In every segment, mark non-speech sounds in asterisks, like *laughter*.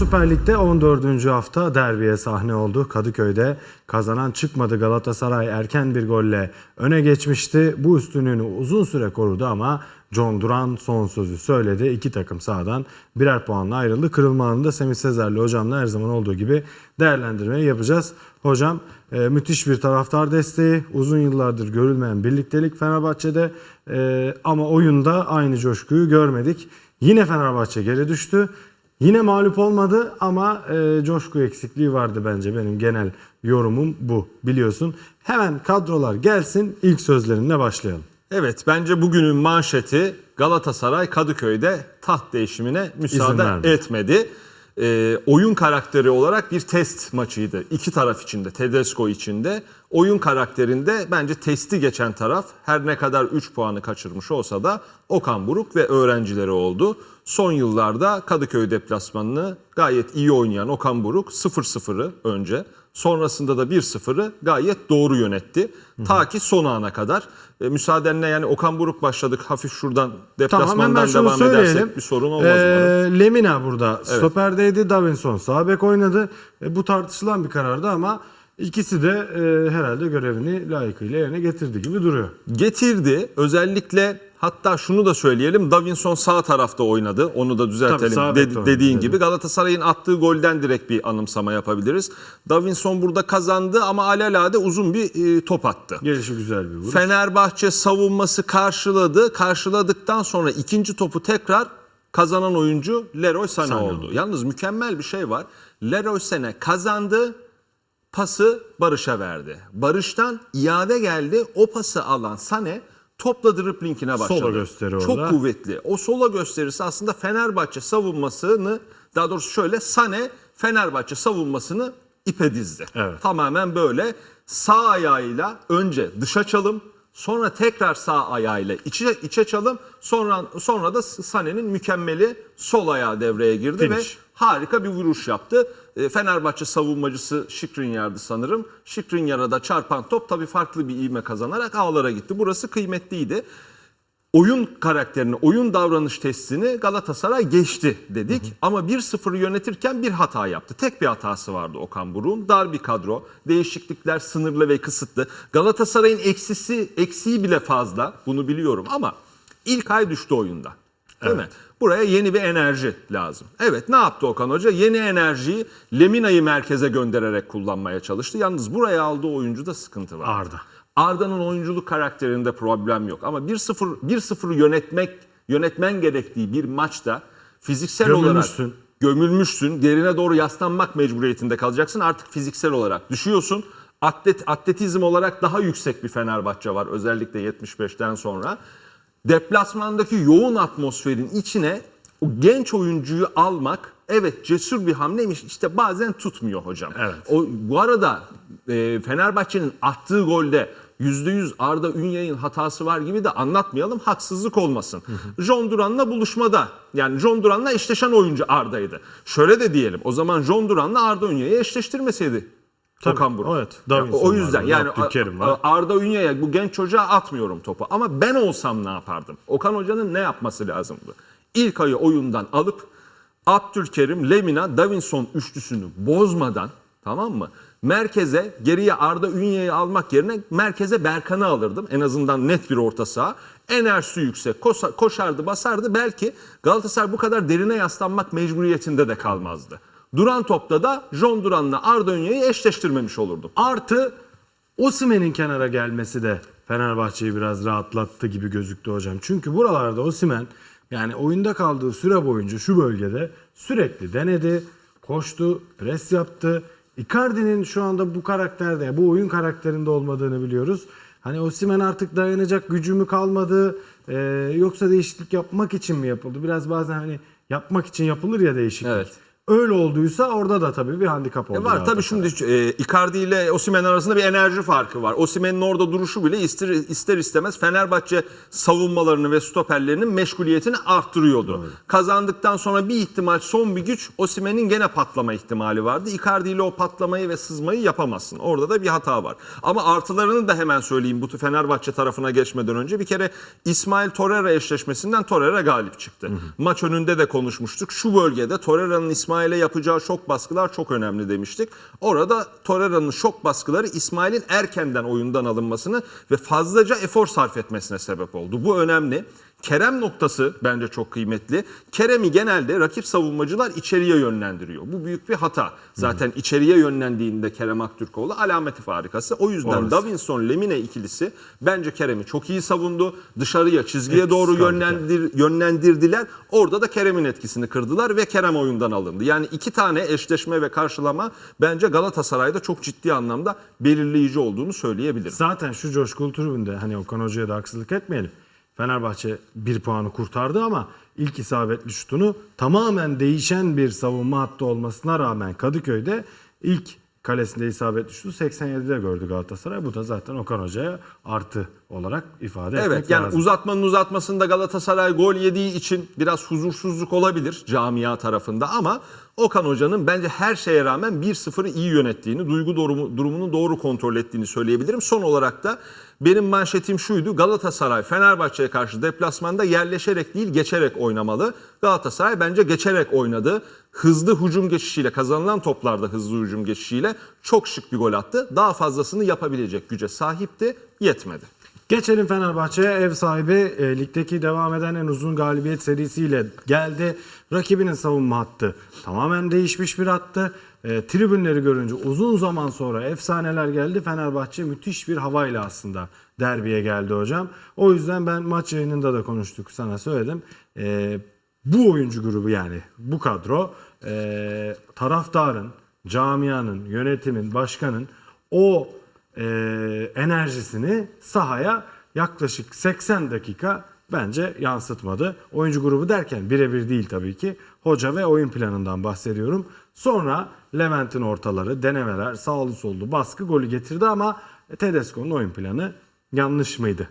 Süper Lig'de 14. hafta derbiye sahne oldu. Kadıköy'de kazanan çıkmadı Galatasaray erken bir golle öne geçmişti. Bu üstünlüğünü uzun süre korudu ama John Duran son sözü söyledi. İki takım sahadan birer puanla ayrıldı. Kırılma anında Semih Sezer'le hocamla her zaman olduğu gibi değerlendirmeyi yapacağız. Hocam e, müthiş bir taraftar desteği, uzun yıllardır görülmeyen birliktelik Fenerbahçe'de E, ama oyunda aynı coşkuyu görmedik. Yine Fenerbahçe geri düştü. Yine mağlup olmadı ama e, coşku eksikliği vardı bence benim genel yorumum bu biliyorsun. Hemen kadrolar gelsin ilk sözlerinle başlayalım. Evet bence bugünün manşeti Galatasaray Kadıköy'de taht değişimine müsaade etmedi. Ee, oyun karakteri olarak bir test maçıydı. İki taraf içinde, Tedesco içinde. Oyun karakterinde bence testi geçen taraf her ne kadar 3 puanı kaçırmış olsa da Okan Buruk ve öğrencileri oldu. Son yıllarda Kadıköy deplasmanını gayet iyi oynayan Okan Buruk 0-0'ı önce sonrasında da 1-0'ı gayet doğru yönetti. Ta ki son ana kadar. E, müsaadenle yani Okan Buruk başladık. Hafif şuradan Tamam deplasmandan şunu devam söyleyelim. edersek bir sorun olmaz Ee, umarım. Lemina burada stoperdeydi. Davinson sağ bek oynadı. E, bu tartışılan bir karardı ama ikisi de e, herhalde görevini layıkıyla yerine getirdi gibi duruyor. Getirdi. Özellikle hatta şunu da söyleyelim. Davinson sağ tarafta oynadı. Onu da Tabii, düzeltelim. sağ De- oynadı, dediğin gibi Galatasaray'ın attığı golden direkt bir anımsama yapabiliriz. Davinson burada kazandı ama alelade uzun bir e, top attı. Gelişi güzel bir vuruş. Fenerbahçe savunması karşıladı. Karşıladıktan sonra ikinci topu tekrar kazanan oyuncu Leroy Sané, Sané oldu. oldu. Yalnız mükemmel bir şey var. Leroy Sané kazandı. Pası Barış'a verdi. Barış'tan iade geldi. O pası alan Sané topla driplingine başladı. Sola gösteri Çok orada. kuvvetli. O sola gösterisi aslında Fenerbahçe savunmasını daha doğrusu şöyle Sané Fenerbahçe savunmasını ipe dizdi. Evet. Tamamen böyle sağ ayağıyla önce dışa çalım sonra tekrar sağ ayağıyla içe, içe çalım sonra sonra da Sané'nin mükemmeli sol ayağı devreye girdi Finish. ve harika bir vuruş yaptı. E, Fenerbahçe savunmacısı Şikrinyar'dı sanırım. Şikrinyar'a da çarpan top tabii farklı bir ivme kazanarak ağlara gitti. Burası kıymetliydi oyun karakterini, oyun davranış testini Galatasaray geçti dedik. Ama 1-0'ı yönetirken bir hata yaptı. Tek bir hatası vardı Okan Buruk'un. Dar bir kadro, değişiklikler sınırlı ve kısıtlı. Galatasaray'ın eksisi, eksiği bile fazla. Bunu biliyorum ama ilk ay düştü oyunda. Değil mi? Buraya yeni bir enerji lazım. Evet ne yaptı Okan Hoca? Yeni enerjiyi Lemina'yı merkeze göndererek kullanmaya çalıştı. Yalnız buraya aldığı oyuncuda sıkıntı var. Arda. Arda'nın oyunculuk karakterinde problem yok ama 1-0 1-0 yönetmek yönetmen gerektiği bir maçta fiziksel Gömülmüşsün. olarak gömülmüşsün. Derine doğru yaslanmak mecburiyetinde kalacaksın. Artık fiziksel olarak düşüyorsun. Atlet atletizm olarak daha yüksek bir Fenerbahçe var özellikle 75'ten sonra. Deplasmandaki yoğun atmosferin içine o genç oyuncuyu almak evet cesur bir hamleymiş. İşte bazen tutmuyor hocam. Evet. O bu arada e, Fenerbahçe'nin attığı golde %100 Arda Ünyay'ın hatası var gibi de anlatmayalım haksızlık olmasın. John Duran'la buluşmada yani John Duran'la eşleşen oyuncu Arda'ydı. Şöyle de diyelim o zaman John Duran'la Arda Ünyay'ı eşleştirmeseydi Tabii, Okan Buruk. evet, Ya, Davinson o var yüzden orada, yani var. Arda Ünya'ya bu genç çocuğa atmıyorum topu ama ben olsam ne yapardım? Okan Hoca'nın ne yapması lazımdı? İlk ayı oyundan alıp Abdülkerim, Lemina, Davinson üçlüsünü bozmadan tamam mı? Merkeze geriye Arda Ünye'yi almak yerine merkeze Berkan'ı alırdım. En azından net bir orta saha. Enerjisi yüksek. Koşardı, basardı. Belki Galatasaray bu kadar derine yaslanmak mecburiyetinde de kalmazdı. Duran topta da John Duran'la Arda Ünye'yi eşleştirmemiş olurdum. Artı Osimen'in kenara gelmesi de Fenerbahçe'yi biraz rahatlattı gibi gözüktü hocam. Çünkü buralarda Osimen yani oyunda kaldığı süre boyunca şu bölgede sürekli denedi, koştu, pres yaptı. Icardi'nin şu anda bu karakterde, bu oyun karakterinde olmadığını biliyoruz. Hani Osimen artık dayanacak gücü mü kalmadı ee, yoksa değişiklik yapmak için mi yapıldı? Biraz bazen hani yapmak için yapılır ya değişiklik. Evet. Öyle olduysa orada da tabii bir handikap oldu. E var tabii şimdi e, Icardi ile Osimhen arasında bir enerji farkı var. Osimhen'in orada duruşu bile ister, ister istemez Fenerbahçe savunmalarını ve stoperlerinin meşguliyetini arttırıyordu. Kazandıktan sonra bir ihtimal son bir güç Osimhen'in gene patlama ihtimali vardı. Icardi ile o patlamayı ve sızmayı yapamazsın. Orada da bir hata var. Ama artılarını da hemen söyleyeyim bu Fenerbahçe tarafına geçmeden önce. Bir kere İsmail Torreira eşleşmesinden Torreira galip çıktı. Maç önünde de konuşmuştuk. Şu bölgede Torreira'nın İsmail'e yapacağı şok baskılar çok önemli demiştik. Orada Torreira'nın şok baskıları İsmail'in erkenden oyundan alınmasını ve fazlaca efor sarf etmesine sebep oldu. Bu önemli. Kerem noktası bence çok kıymetli. Kerem'i genelde rakip savunmacılar içeriye yönlendiriyor. Bu büyük bir hata. Zaten içeriye yönlendiğinde Kerem Aktürkoğlu alameti farikası. O yüzden Orası. Davinson Lemine ikilisi bence Kerem'i çok iyi savundu. Dışarıya çizgiye Etkisiz doğru yönlendir, yönlendirdiler. Orada da Kerem'in etkisini kırdılar ve Kerem oyundan alındı. Yani iki tane eşleşme ve karşılama bence Galatasaray'da çok ciddi anlamda belirleyici olduğunu söyleyebilirim. Zaten şu coşkulu tribünde hani Okan Hoca'ya da haksızlık etmeyelim. Fenerbahçe bir puanı kurtardı ama ilk isabetli şutunu tamamen değişen bir savunma hattı olmasına rağmen Kadıköy'de ilk kalesinde isabetli şutu 87'de gördü Galatasaray. Bu da zaten Okan Hoca'ya artı olarak ifade etmek Evet yani lazım. uzatmanın uzatmasında Galatasaray gol yediği için biraz huzursuzluk olabilir camia tarafında ama Okan Hoca'nın bence her şeye rağmen 1-0'ı iyi yönettiğini, duygu durumu, durumunu doğru kontrol ettiğini söyleyebilirim. Son olarak da benim manşetim şuydu. Galatasaray Fenerbahçe'ye karşı deplasmanda yerleşerek değil geçerek oynamalı. Galatasaray bence geçerek oynadı. Hızlı hücum geçişiyle kazanılan toplarda hızlı hücum geçişiyle çok şık bir gol attı. Daha fazlasını yapabilecek güce sahipti. Yetmedi. Geçelim Fenerbahçe'ye. Ev sahibi e, ligdeki devam eden en uzun galibiyet serisiyle geldi. Rakibinin savunma hattı tamamen değişmiş bir hattı. E, tribünleri görünce uzun zaman sonra efsaneler geldi. Fenerbahçe müthiş bir havayla aslında derbiye geldi hocam. O yüzden ben maç yayınında da konuştuk sana söyledim. E, bu oyuncu grubu yani bu kadro e, taraftarın, camianın, yönetimin, başkanın o e, enerjisini sahaya yaklaşık 80 dakika bence yansıtmadı. Oyuncu grubu derken birebir değil tabii ki. Hoca ve oyun planından bahsediyorum. Sonra Levent'in ortaları, denemeler, sağlı sollu baskı golü getirdi ama Tedesco'nun oyun planı yanlış mıydı?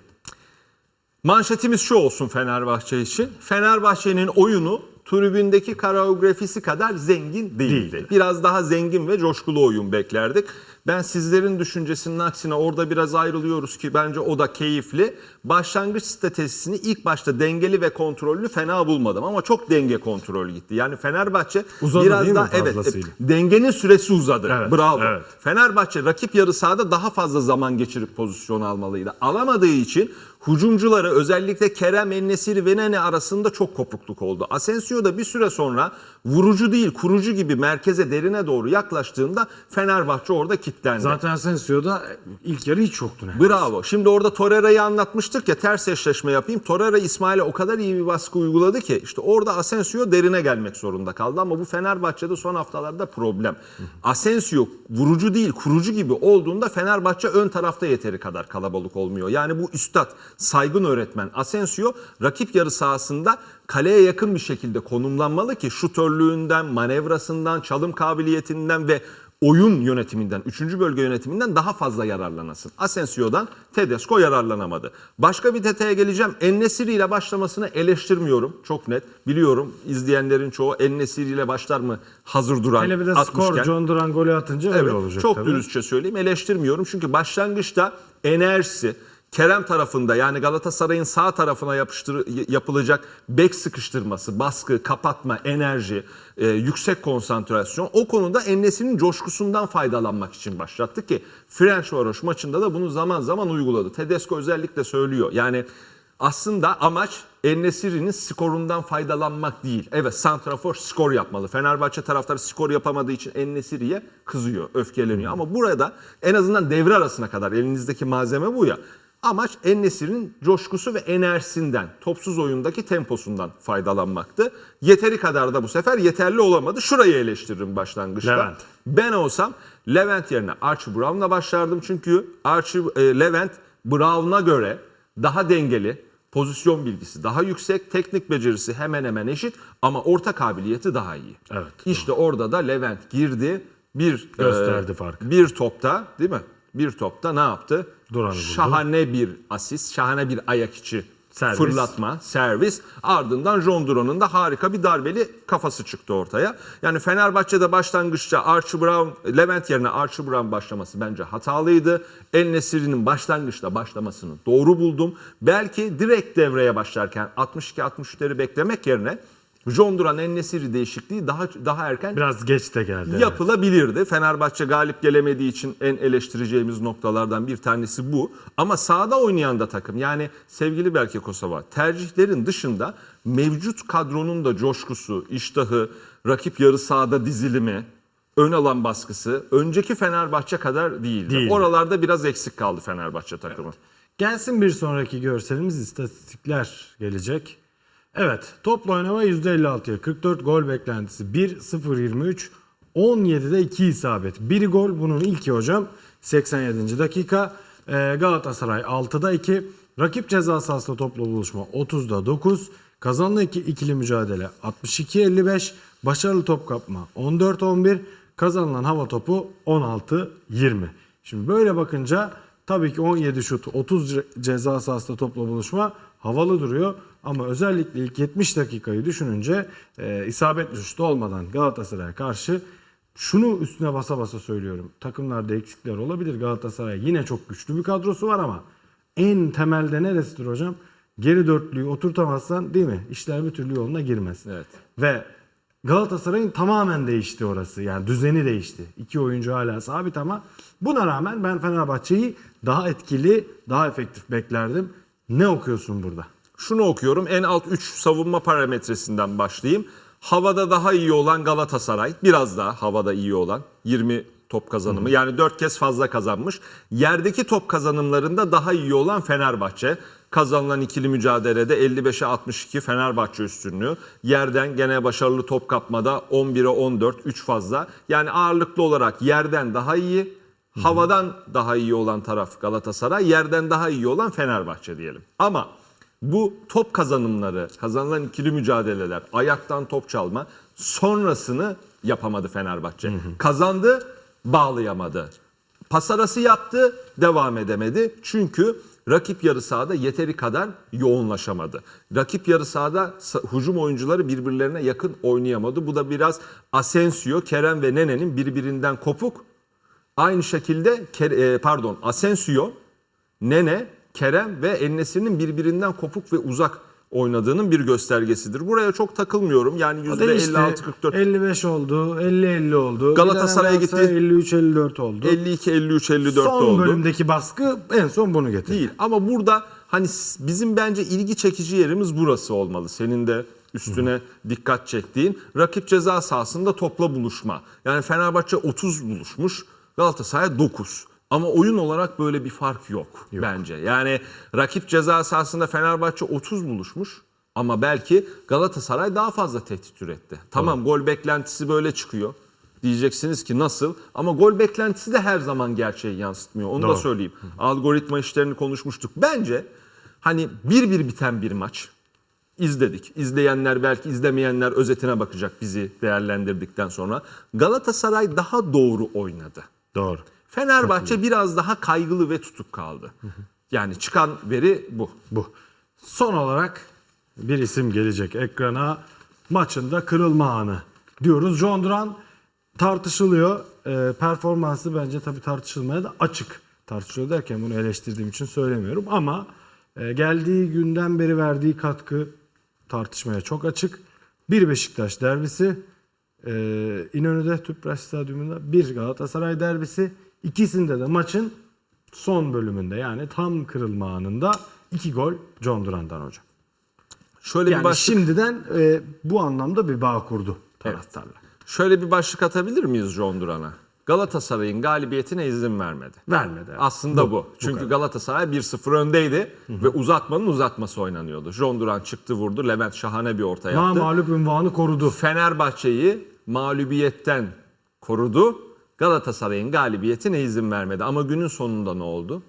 Manşetimiz şu olsun Fenerbahçe için. Fenerbahçe'nin oyunu tribündeki koreografisi kadar zengin değildi. Değildi. Biraz daha zengin ve coşkulu oyun beklerdik. Ben sizlerin düşüncesinin aksine orada biraz ayrılıyoruz ki bence o da keyifli. Başlangıç stratejisini ilk başta dengeli ve kontrollü fena bulmadım ama çok denge kontrolü gitti. Yani Fenerbahçe Uzadı biraz daha evet dengenin süresi uzadı. Evet, Bravo. evet. Fenerbahçe rakip yarı sahada daha fazla zaman geçirip pozisyon almalıydı. Alamadığı için hücumcuları özellikle Kerem Ennesiri ve Nene arasında çok kopukluk oldu. Asensio da bir süre sonra vurucu değil kurucu gibi merkeze derine doğru yaklaştığında Fenerbahçe orada kilitlendi. Zaten Asensio'da ilk yarı hiç yoktu. ne? Bravo. Şimdi orada Torreira'yı anlatmıştık ya ters eşleşme yapayım. Torreira İsmail'e o kadar iyi bir baskı uyguladı ki işte orada Asensio derine gelmek zorunda kaldı ama bu Fenerbahçe'de son haftalarda problem. Asensio vurucu değil kurucu gibi olduğunda Fenerbahçe ön tarafta yeteri kadar kalabalık olmuyor. Yani bu üstad saygın öğretmen Asensio rakip yarı sahasında kaleye yakın bir şekilde konumlanmalı ki şutörlüğünden, manevrasından, çalım kabiliyetinden ve oyun yönetiminden, 3. bölge yönetiminden daha fazla yararlanasın. Asensio'dan Tedesco yararlanamadı. Başka bir detaya geleceğim. Ennesiri ile başlamasını eleştirmiyorum. Çok net. Biliyorum izleyenlerin çoğu Ennesiri ile başlar mı hazır duran Hele bir de skor 60'ken. John Duran golü atınca öyle Evet, olacak çok tabii. dürüstçe söyleyeyim eleştirmiyorum. Çünkü başlangıçta enerjisi Kerem tarafında yani Galatasaray'ın sağ tarafına yapıştır, yapılacak bek sıkıştırması, baskı, kapatma, enerji, e, yüksek konsantrasyon o konuda Enes'in coşkusundan faydalanmak için başlattık ki French Varoş maçında da bunu zaman zaman uyguladı. Tedesco özellikle söylüyor. Yani aslında amaç Ennesiri'nin skorundan faydalanmak değil. Evet Santrafor skor yapmalı. Fenerbahçe taraftarı skor yapamadığı için Ennesiri'ye kızıyor, öfkeleniyor. Ama burada en azından devre arasına kadar elinizdeki malzeme bu ya. Amaç Ennesiri'nin coşkusu ve enerjisinden, topsuz oyundaki temposundan faydalanmaktı. Yeteri kadar da bu sefer yeterli olamadı. Şurayı eleştiririm başlangıçta. Levent. Ben olsam Levent yerine Archie Brown'la başlardım. Çünkü Archie e, Levent Brown'a göre daha dengeli, pozisyon bilgisi daha yüksek, teknik becerisi hemen hemen eşit ama orta kabiliyeti daha iyi. Evet, İşte orada da Levent girdi. Bir Gösterdi e, farkı. Bir topta, değil mi? Bir topta ne yaptı? Duran'ı buldu. Şahane bir asist, şahane bir ayak içi Servis. fırlatma, servis. Ardından John Duran'ın da harika bir darbeli kafası çıktı ortaya. Yani Fenerbahçe'de başlangıçta Archie Brown, Levent yerine Archie Brown başlaması bence hatalıydı. El Nesiri'nin başlangıçta başlamasını doğru buldum. Belki direkt devreye başlarken 62-63'leri beklemek yerine John Duran El Nesiri değişikliği daha daha erken Biraz geç de geldi. evet. yapılabilirdi. Fenerbahçe galip gelemediği için en eleştireceğimiz noktalardan bir tanesi bu. Ama sahada oynayan da takım yani sevgili Berke Kosova tercihlerin dışında mevcut kadronun da coşkusu, iştahı, rakip yarı sahada dizilimi, ön alan baskısı önceki Fenerbahçe kadar değildi. Değildi. Oralarda biraz eksik kaldı Fenerbahçe takımı. Gelsin bir sonraki görselimiz istatistikler gelecek. Evet topla oynama %56'ya 44 gol beklentisi 1-0-23 17'de 2 isabet. Biri gol bunun ilki hocam 87. dakika. Ee, Galatasaray 6'da 2. Rakip ceza sahasında topla buluşma 30'da 9. Kazanlı iki, ikili mücadele 62-55. Başarılı top kapma 14-11. Kazanılan hava topu 16-20. Şimdi böyle bakınca Tabii ki 17 şut, 30 ce- ceza sahasında topla buluşma havalı duruyor. Ama özellikle ilk 70 dakikayı düşününce e, isabetli şut olmadan Galatasaray'a karşı şunu üstüne basa basa söylüyorum. Takımlarda eksikler olabilir. Galatasaray yine çok güçlü bir kadrosu var ama en temelde neresidir hocam? Geri dörtlüyü oturtamazsan değil mi? İşler bir türlü yoluna girmez. Evet. Ve Galatasaray'ın tamamen değişti orası. Yani düzeni değişti. İki oyuncu hala sabit ama buna rağmen ben Fenerbahçe'yi daha etkili, daha efektif beklerdim. Ne okuyorsun burada? Şunu okuyorum. En alt 3 savunma parametresinden başlayayım. Havada daha iyi olan Galatasaray. Biraz daha havada iyi olan. 20 top kazanımı. Yani 4 kez fazla kazanmış. Yerdeki top kazanımlarında daha iyi olan Fenerbahçe. Kazanılan ikili mücadelede 55'e 62 Fenerbahçe üstünlüğü. Yerden gene başarılı top kapmada 11'e 14 3 fazla. Yani ağırlıklı olarak yerden daha iyi, havadan daha iyi olan taraf Galatasaray, yerden daha iyi olan Fenerbahçe diyelim. Ama bu top kazanımları, kazanılan ikili mücadeleler, ayaktan top çalma sonrasını yapamadı Fenerbahçe. Kazandı, bağlayamadı. Pas arası yaptı, devam edemedi. Çünkü rakip yarı sahada yeteri kadar yoğunlaşamadı. Rakip yarı sahada sa- hücum oyuncuları birbirlerine yakın oynayamadı. Bu da biraz Asensio, Kerem ve Nene'nin birbirinden kopuk. Aynı şekilde e, pardon Asensio, Nene, Kerem ve Ennesir'in birbirinden kopuk ve uzak oynadığının bir göstergesidir. Buraya çok takılmıyorum. Yani O değişti. %56-44 55 oldu, 50-50 oldu. Galatasaray'a gitti. 53-54 oldu. 52 53 54 son oldu. bölümdeki baskı en son bunu getirdi. Değil ama burada hani bizim bence ilgi çekici yerimiz burası olmalı. Senin de üstüne dikkat çektiğin rakip ceza sahasında topla buluşma. Yani Fenerbahçe 30 buluşmuş, Galatasaray 9. Ama oyun olarak böyle bir fark yok, bence. Yani rakip ceza sahasında Fenerbahçe 30 buluşmuş ama belki Galatasaray daha fazla tehdit üretti. Tamam gol beklentisi böyle çıkıyor. Diyeceksiniz ki nasıl? Ama gol beklentisi de her zaman gerçeği yansıtmıyor. Onu da Doğru. söyleyeyim. Algoritma işlerini konuşmuştuk. Bence hani bir bir biten bir maç izledik. İzleyenler belki izlemeyenler özetine bakacak bizi değerlendirdikten sonra. Galatasaray daha doğru oynadı. Doğru. Fenerbahçe biraz daha kaygılı ve tutuk kaldı. Yani çıkan veri bu. Bu. Son olarak bir isim gelecek ekrana. Maçında kırılma anı diyoruz. John Duran tartışılıyor. Ee, performansı bence tabii tartışılmaya da açık. Tartışılıyor derken bunu eleştirdiğim için söylemiyorum ama e, geldiği günden beri verdiği katkı tartışmaya çok açık. Bir Beşiktaş derbisi, e, İnönü'de Tüpraş Stadyumunda bir Galatasaray derbisi. İkisinde de maçın son bölümünde yani tam kırılma anında iki gol John Duran'dan hocam. Şöyle bir Yani başlık şimdiden e, bu anlamda bir bağ kurdu taraftarla. şöyle bir başlık atabilir miyiz John Duran'a? Galatasaray'ın galibiyetine izin vermedi. Vermedi. Aslında bu. Çünkü Galatasaray 1-0 öndeydi ve uzatmanın uzatması oynanıyordu. John Duran çıktı vurdu. Levent şahane bir orta Ma yaptı. mağlup ünvanı korudu. Fenerbahçe'yi mağlubiyetten korudu. Galatasaray'ın galibiyetine izin vermedi. Ama günün sonunda ne oldu?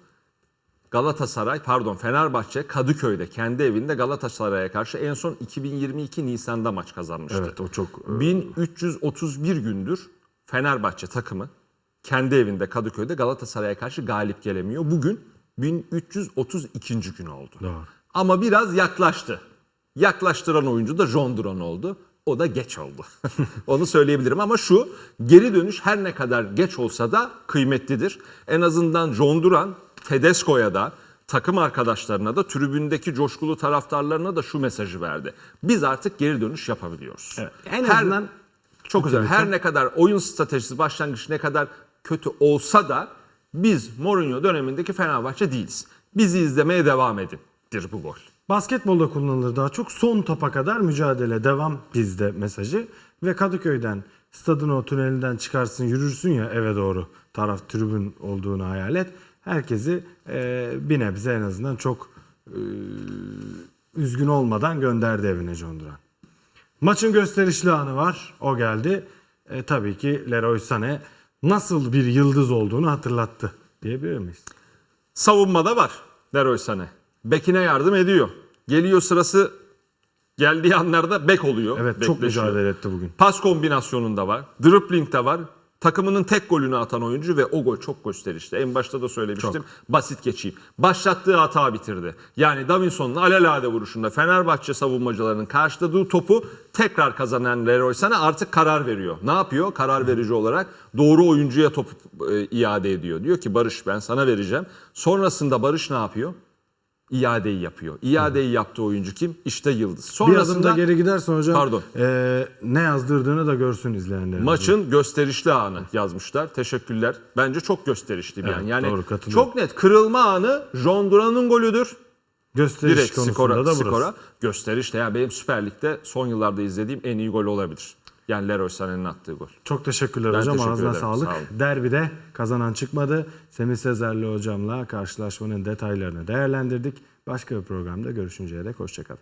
Galatasaray pardon Fenerbahçe Kadıköy'de kendi evinde Galatasaray'a karşı en son 2022 Nisan'da maç kazanmıştı. Evet o çok e, 1331 gündür Fenerbahçe takımı kendi evinde Kadıköy'de Galatasaray'a karşı galip gelemiyor. Bugün 1332. gün oldu. Doğru. Ama biraz yaklaştı. Yaklaştıran oyuncu da John Duran oldu. O da geç oldu. *laughs* Onu söyleyebilirim ama şu geri dönüş her ne kadar geç olsa da kıymetlidir. En azından John Duran Tedesco'ya da takım arkadaşlarına da tribündeki coşkulu taraftarlarına da şu mesajı verdi. Biz artık geri dönüş yapabiliyoruz. Evet. En Her- azından çok güzel. Her ne kadar oyun stratejisi başlangıç ne kadar kötü olsa da biz Mourinho dönemindeki Fenerbahçe değiliz. Bizi izlemeye devam edin. dir bu gol. Basketbolda kullanılır daha çok. Son topa kadar mücadele devam bizde mesajı. Ve Kadıköy'den stadın o tünelinden çıkarsın yürürsün ya eve doğru taraf tribün olduğunu hayal et. Herkesi e, bir nebze en azından çok e, üzgün olmadan gönderdi evine John Duran. Maçın gösterişli anı var. O geldi. E, tabii ki Leroy Sané nasıl bir yıldız olduğunu hatırlattı diyebilir miyiz? Savunmada var Leroy Sané. Bekine yardım ediyor. Geliyor sırası geldiği anlarda bek oluyor. Evet çok bekleşiyor. mücadele etti bugün. Pas kombinasyonunda var. Dribbling de var. Takımının tek golünü atan oyuncu ve o gol çok gösterişli. En başta da söylemiştim. Basit geçeyim. Başlattığı hata bitirdi. Yani Davinson'un alelade vuruşunda Fenerbahçe savunmacılarının karşıladığı topu tekrar kazanan Leroy Sané artık karar veriyor. Ne yapıyor? Karar verici olarak doğru oyuncuya topu e, iade ediyor. Diyor ki Barış ben sana vereceğim. Sonrasında Barış ne yapıyor? İadeyi yapıyor. İadeyi yaptığı oyuncu kim? İşte Yıldız. Bir Sonrasında adım da geri gidersen hocam Pardon. e, ne yazdırdığını da görsün izleyenlerimiz. Maçın gösterişli anı yazmışlar. Teşekkürler. Bence çok gösterişli bir Evet, an. Yani doğru, çok net kırılma anı John Duran'ın golüdür. gösteriş Direkt konusunda skora, da burası. skora gösterişli. Yani benim Süper Lig'de son yıllarda izlediğim en iyi gol olabilir. Yani Leroy Sané'nin attığı gol. Çok teşekkürler Ben hocam. teşekkür Ağzına ederim, sağlık. sağ. Derbide kazanan çıkmadı. Semih Sezerli hocamla karşılaşmanın detaylarını değerlendirdik. Başka bir programda görüşünceye dek hoşçakalın.